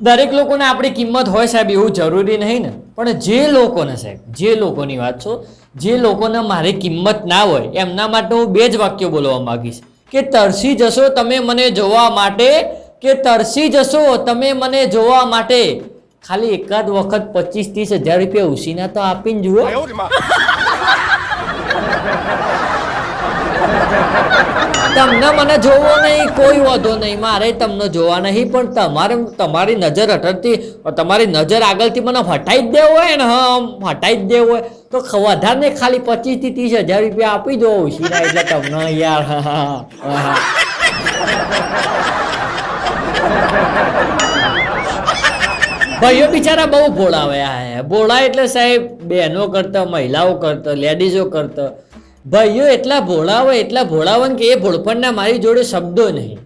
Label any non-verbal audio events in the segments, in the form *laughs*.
દરેક લોકોને આપણી કિંમત હોય સાહેબ એવું જરૂરી નહીં ને. પણ જે લોકોને સાહેબ, જે લોકોની વાત છો, જે લોકોને મારી કિંમત ના હોય, એમના માટે હું બે જ વાક્યો બોલવા માંગીશ. કે તરસી જશો તમે મને જોવા માટે, કે તરસી જશો તમે મને જોવા માટે. ખાલી એકાદ વખત પચીસ ત્રીસ હજાર રૂપિયા ઉસીના તો આપીને જુઓ. તમને મને જોવો નહીં, કોઈ વાંધો નહીં. મારે તમને જોવા નહીં, પણ તમારે, તમારી નજર હટરતી તમારી નજર આગળથી મને હટાઈ જ દેવો હોય ને, હા, આમ હટાઈ જ દેવો હોય. તો વધારે ખાલી પચીસથી ત્રીસ હજાર રૂપિયા આપી દો ઉશીના એટલે તમને યાર, હા હા હા ભાઈઓ બિચારા બહુ ભોળા હોય આ ભોળા એટલે સાહેબ, બહેનો કરતા, મહિલાઓ કરતા, લેડીઝો કરતા. ભાઈઓ, એટલા ભોળા હોય એટલા ભોળા હોય કે એ ભોળપણના મારી જોડે શબ્દો નહીં.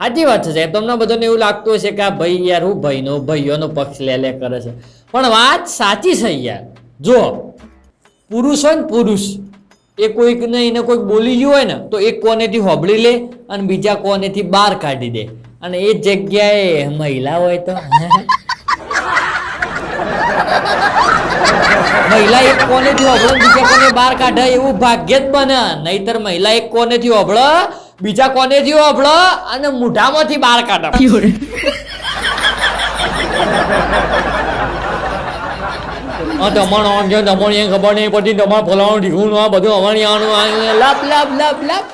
સાચી વાત છે સાહેબ, તમને બધાને એવું લાગતું હશે કે આ ભાઈ યાર હું ભાઈનો, ભાઈઓનો પક્ષ લે લે કરે છે. પણ વાત સાચી છે યાર. જો પુરુષ હોય ને પુરુષ, એ કોઈકને એને કોઈક બોલી ગયું હોય ને, તો એક કોનેથી હોબળી લે અને બીજા કોનેથી બહાર કાઢી દે. અને એ જગ્યાએ મહિલા હોય તો. *laughs* મહિલા એક કોનેથી ને બીજા કોને બહાર કાઢે એવું ભાગ્ય જ બને. નહીતર મહિલા એક કોનેથી હોબળો બીજા કોનેથી હોબળો અને મોઢામાંથી બહાર કાઢે. દમણ આમ છે, દમણ ખબર નહીં પડતી, દમણ ફલાણું ઢીકું બધું અમારી લાભ લાપ લાપ લાપ.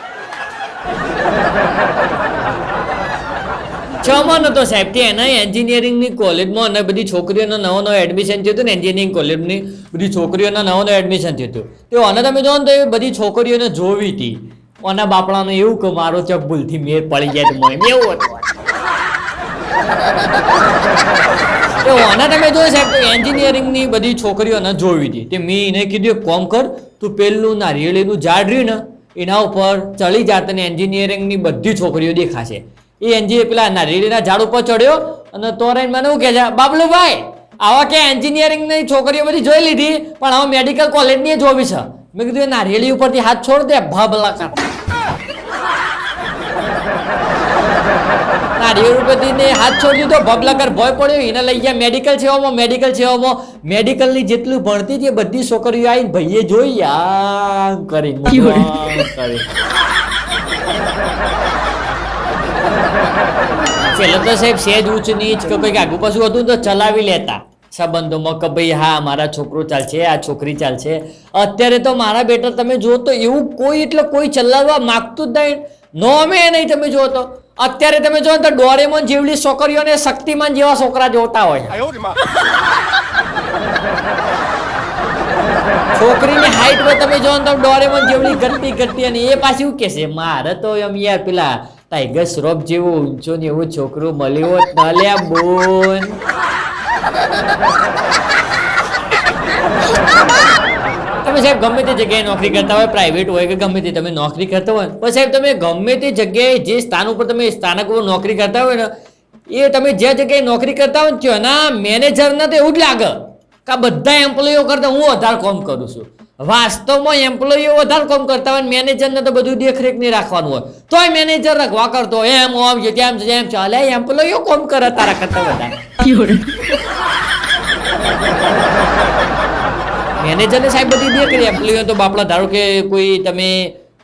છમાં નતો સાહેબ, તે એના એન્જિનિયરિંગની કોલેજમાં અને બધી છોકરીઓનો નવો નવો એડમિશન થયું હતું ને એન્જિનિયરિંગ કોલેજની બધી છોકરીઓના નવો નવો એડમિશન થયું હતું. તો અને તમે જોવો ને તો એ બધી છોકરીઓને જોવી હતી. આના બાપડાને એવું કે, મારો ચક ભૂલથી મેર પડી જાય તો મોય એવું હતું. તો આના તમે જો સાહેબ એન્જિનિયરિંગની બધી છોકરીઓને જોવી હતી. તે મેં એને કીધું કોમ કર, તું પેલું નારિયેળીનું ઝાડ રહ્યું ને, એના ઉપર ચડી જા તને એન્જિનિયરિંગની બધી છોકરીઓ દેખાશે. એ એન્જિનિયર પેલા નારિયેળીના ઝાડ ઉપર ચડ્યો અને તો મને એવું કહે છે, બાબલુભાઈ, આવા કે એન્જિનિયરિંગની છોકરીઓ બધી જોઈ લીધી, પણ હવે મેડિકલ કોલેજની જોવી છે. મેં કીધું ના રેલી ઉપરથી હાથ છોડ દે ભાબલા કર ઉપરથી હાથ છોડી દીધો ભબલાકર ભય પડ્યો, એને લઈ ગયા મેડિકલ સેવામાં મેડિકલ સેવામાં. મેડિકલની જેટલું ભણતી હતી બધી છોકરીઓ આવીને ભાઈએ જોઈ આ કરી. પેલો તો સાહેબ સેજ ઉચ્ચ નીચ કે કંઈક આગુ પાછું હતું તો ચલાવી લેતા સંબંધોમાં કે ભાઈ હા મારા છોકરો ચાલશે આ છોકરી ચાલશે. અત્યારે તો મારા બેટા તમે જો તો એવું કોઈ એટલે કોઈ ચલાવવા માગતું જ નહીં. નોમે નહીં તમે જો તો. અત્યારે તમે જો તો ડોરેમોન જેવડી છોકરીઓ ને શક્તિમાન જેવા છોકરા જોતા હોય. છોકરીની હાઈટ પર તમે જો તો ડોરેમોન જેવડી ઘટતી ઘટતી અને એ પાછી શું કહેશે મારે તો એમ યાર પેલા ટાઈગર શ્રોફ જેવો ઊંચો ને એવું છોકરું મળ્યો હોત ન લ્યા બોન. તમે સાહેબ ગમે તે જગ્યાએ નોકરી કરતા હોય પ્રાઇવેટ હોય કે ગમે તે તમે નોકરી કરતા હોય, પણ સાહેબ તમે ગમે તે જગ્યાએ જે સ્થાન ઉપર તમે સ્થાનક ઉપર નોકરી કરતા હોય ને, એ તમે જે જગ્યાએ નોકરી કરતા હોય ને ત્યાંના મેનેજરને તો એવું જ લાગે કે આ બધા એમ્પ્લોઈઓ કરતા હું વધારે કોમ કરું છું. વાસ્તવમાં એમ્પ્લોઈઓ વધારે કામ કરતા હોય મેનેજરને તો બધું દેખરેખ નહીં રાખવાનું હોય. તોય મેનેજર રખવા કરતો હોય એમ ઓમ છે તેમ છે એમ છે. અલે એમ્પ્લોયીઓ કોમ કરે તારા કરતા વધારે મેનેજરને *laughs* સાહેબ બધી દે કરી એમ્પ્લોઈઓ તો બાપડા ધારો કે કોઈ તમે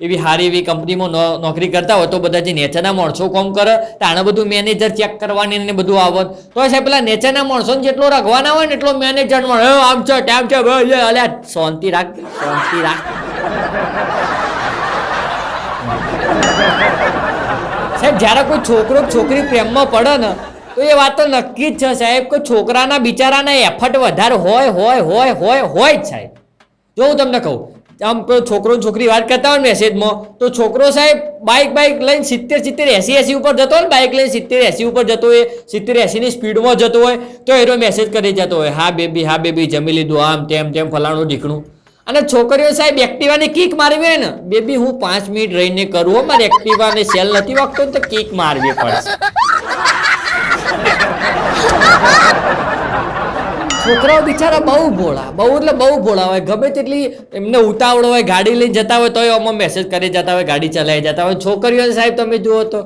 એવી સારી એવી કંપનીમાં નોકરી કરતા હોય તો બધા જે નેચરના માણસો કોમ કરે તો આને બધું મેનેજર ચેક કરવાની ને બધું આવત તો સાહેબ પેલા નેચરના માણસોને જેટલો રાખવાના હોય ને એટલો મેનેજર મળે "એ, આમ છે ટેમ છે અલ્યા શાંતિ રાખ શાંતિ રાખ. સાહેબ જ્યારે કોઈ છોકરો છોકરી પ્રેમમાં પડે ને તો એ વાત તો નક્કી જ છે સાહેબ કે છોકરાના બિચારાના એફર્ટ વધારે હોય હોય હોય હોય હોય જ સાહેબ. જો હું તમને કહું આમ કોઈ છોકરો છોકરી વાત કરતા હોય મેસેજમાં, તો છોકરો સાહેબ બાઇક બાઇક લઈને સિત્તેર સિત્તેર એસી એસી ઉપર જતો હોય ને બાઇક લઈને સિત્તેર એસી ઉપર જતો હોય, સિત્તેર એસીની સ્પીડમાં જતો હોય, તો એનો મેસેજ કરી જતો હોય, હા બેબી હા બેબી જમી લીધું, આમ તેમ તેમ ફલાણું ઢીકણું. અને છોકરીઓ સાહેબ એક્ટિવાની કિક મારવી હોય ને, બેબી, હું પાંચ મિનિટ રહીને કરું હો, મારે એક્ટિવાને સેલ નથી વાગતો ને તો કિક મારવી પડશે. છોકરાઓ બિચારા બહુ ભોળા, બહુ એટલે બહુ ભોળા હોય. ગમે તેટલી એમને ઉતાવળ હોય, ગાડી લઈને જતા હોય, તોય અમે મેસેજ કરી જતા હોય, ગાડી ચલાવી જતા હોય. છોકરીઓ સાહેબ તમે જુઓ તો,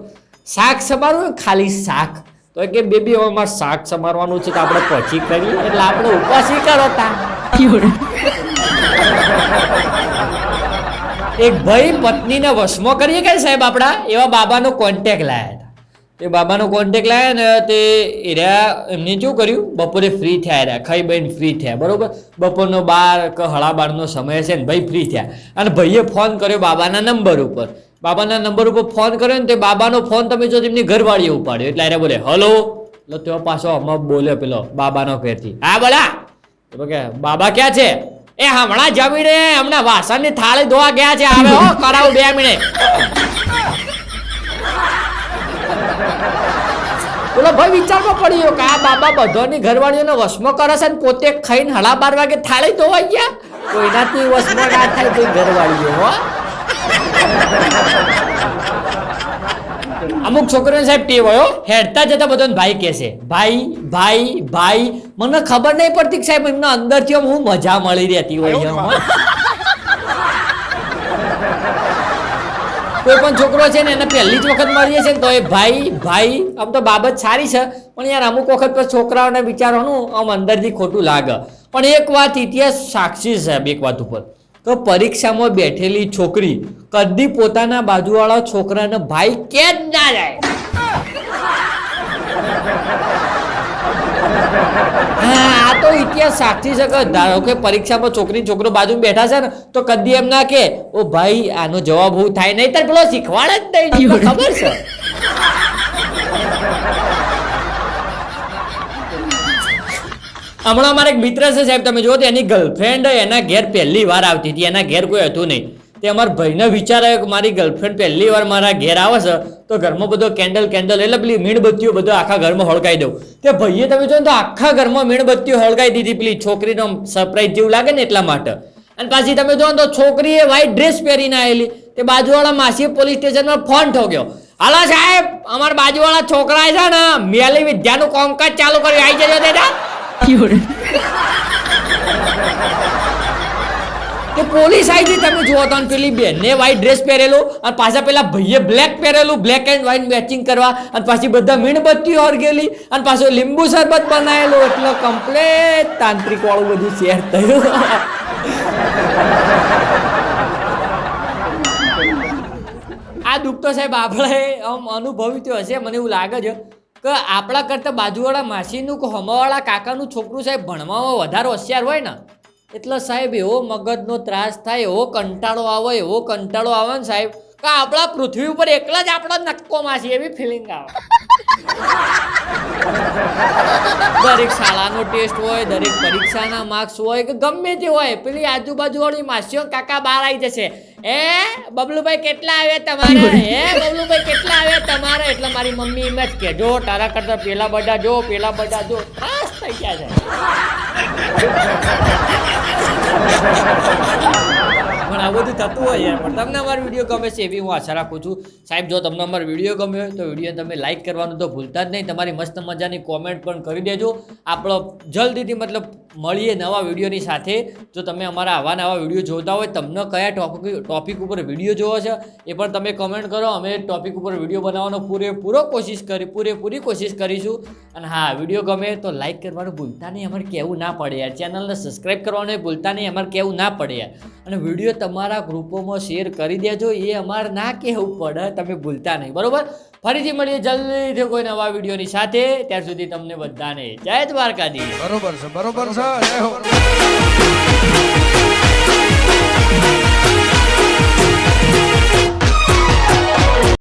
શાક સમારું હોય, ખાલી શાક. તો કે બેબી, હવે મારે શાક સમારવાનું છે તો આપણે પછી કરીએ. એટલે આપણે ઉપાસી કરો તા. એક ભાઈ પત્નીને વશમાં કરીએ કે સાહેબ આપણા? એવા બાબાનો કોન્ટેક લાયા તે બાબાનો કોન્ટેક લાયા ને તે એર્યા એમને શું કર્યું? બપોરે ફ્રી થયા રહ્યા, ખાઈ બહીને ફ્રી થયા, બરોબર? બપોરનો બાર કે હળા સમય છે ને ભાઈ ફ્રી થયા. અને ભાઈએ ફોન કર્યો બાબાના નંબર ઉપર. બાબાના નંબર ઉપર ફોન કર્યો ને તે બાબાનો ફોન તમે જો તેમની ઘરવાળીએ ઉપાડ્યો. એટલે એને બોલે, હલો. એટલે તેઓ પાછો હમણાં બોલ્યો પેલો બાબાનો ફેરથી હા, બોલા. કે, બાબા ક્યાં છે? એ હમણાં જમીને હમણાં વાસણની થાળી ધોવા ગયા છે. આવે હો, કરાવું બે મિનિટ. બોલો ભાઈ વિચારમાં પડ્યો કે આ બાબા બધોની ઘરવાળીઓને વસમો કરે છે ને પોતે ખાઈને હળા બાર વાગે થાળી ધોવાઈ ગયા? કોઈનાથી વસમો ના થાય કોઈ ઘરવાળીઓ હો? અમુક છોકરીઓને સાહેબ ટેવ હોય હેડતા જતા બધાને ભાઈ કહેશે ભાઈ ભાઈ ભાઈ. મને ખબર નહીં પડતી કે સાહેબ એમના અંદરથી હું મજા મળી રહેતી હોય છે હો. કોઈ પણ છોકરો છે ને એને પહેલી જ વખત મળીએ છે તો એ ભાઈ ભાઈ, આમ તો બાબત સારી છે, પણ યાર અમુક વખત પર છોકરાઓને વિચારવાનું આમ અંદરથી ખોટું લાગે. પણ એક વાત ઇતિહાસ સાક્ષી છે એક વાત ઉપર. તો પરીક્ષામાં બેઠેલી છોકરી કદી પોતાના બાજુવાળા છોકરાને ભાઈ કે જ ના જાય. આ તો ઇતિહાસ સાક્ષી છે કે ધારો કે પરીક્ષામાં છોકરી છોકરો બાજુ બેઠા છે ને તો કદી એમ ના કે ઓ ભાઈ આનો જવાબ હું થાય નહીં. તાર પેલો શીખવાડે જ નહીં ખબર છે. હમણાં મારા એક મિત્ર છે સાહેબ તમે તો એની ગર્લફ્રેન્ડ એના ઘેર પહેલી વાર આવતી હતી એના ઘેર કોઈ હતું નહીં. તે અમારા ભાઈને વિચાર આવ્યો કે મારી ગર્લફ્રેન્ડ પહેલી વાર મારા ઘેર આવે છે, તો ઘરમાં બધો કેન્ડલ કેન્ડલ એટલે પેલી મીણબત્તીઓ બધો આખા ઘરમાં હળગાઈ દઉં. તે ભાઈએ તમે જોયું તો આખા ઘરમાં મીણબત્તીઓ હળગાઈ દીધી, પેલી છોકરીનો સરપ્રાઈઝ જેવું લાગે ને એટલા માટે. અને પાછી તમે જોવો તો છોકરીએ વ્હાઈટ ડ્રેસ પહેરીને આવેલી તે બાજુવાળા માસી પોલીસ સ્ટેશનમાં ફોન ઠોક્યો. હાલો સાહેબ, અમારા બાજુવાળા છોકરા છે ને, મેલી વિદ્યાનું કામકાજ ચાલુ કર્યું આવી જજો બેટા કે પોલીસ આવી તમે જુઓ તો પેલી બેનને વ્હાઈટ ડ્રેસ પહેરેલો અને પાછા પેલા ભાઈએ બ્લેક પહેરેલું બ્લેક એન્ડ વ્હાઈટ મેચિંગ કરવા. અને પાછી બધા મીણબત્તી હરગેલી અને પાછો લીંબુ શરબત બનાવેલું. એટલે કમ્પ્લેટ તાંત્રિક વાળું બધું શેર થયું. આ દુઃખ તો સાહેબ આપણે આમ અનુભવી તો હશે. મને એવું લાગે છે કે આપણા કરતાં બાજુવાળા માસીનું કે હમાવાળા કાકાનું છોકરું સાહેબ ભણવામાં વધારે હોશિયાર હોય ને એટલે સાહેબ, એવો મગજનો ત્રાસ થાય, એવો કંટાળો આવે, એવો કંટાળો આવે ને સાહેબ, કે આપણા પૃથ્વી ઉપર એકલા જ આપણા નક્કો છે એવી ફિલિંગ આવે. દરેક શાળાનો ટેસ્ટ હોય, દરેક પરીક્ષાના માર્ક્સ હોય, કે ગમે તે હોય, પેલી આજુબાજુ વાળી માસીઓ કાકા બહાર આવી જશે. એ બબલુભાઈ કેટલા આવે તમારે? હે, બબલુભાઈ કેટલા આવે તમારે? એટલે મારી મમ્મી એમ જ કે, જો, તારા કરતા પેલા બધા જો, પેલા બધા જો. ખાસ થઈ ગયા છે. બધું થતું હોય યાર પણ તમને અમારો વીડિયો ગમે છે એવી હું આશા રાખું છું. સાહેબ, જો તમને અમારો વીડિયો ગમ્યો હોય તો વીડિયો તમે લાઈક કરવાનું તો ભૂલતા જ નહીં. તમારી મસ્ત મજાની કોમેન્ટ પણ કરી દેજો. આપણો જલ્દીથી મતલબ મળીએ નવા વિડીયોની સાથે. જો તમે અમારા આવા નવા વીડિયો જોતા હોય, તમને કયા ટોપિક ટોપિક ઉપર વીડિયો જોવો છે, એ પણ તમે કમેન્ટ કરો. અમે ટોપિક ઉપર વીડિયો બનાવવાનો પૂરેપૂરો કોશિશ કરી, પૂરેપૂરી કોશિશ કરીશું. અને હા, વીડિયો ગમે તો લાઇક કરવાનું ભૂલતા નહીં, અમારે કહેવું ના પડે યાર. ચેનલને સબસ્ક્રાઈબ કરવાનું ભૂલતા નહીં, અમારે કહેવું ના પડે અને વીડિયો તમારા ગ્રુપોમાં શેર કરી દેજો, એ અમારે ના કહેવું પડે, તમે ભૂલતા નહીં. બરોબર? ફરીથી મળીએ જલ્દીથી કોઈ નવા વિડીયોની સાથે. ત્યાર સુધી તમને બધાને જય દ્વારકાધીશ. બરોબર છે બરોબર છે. હો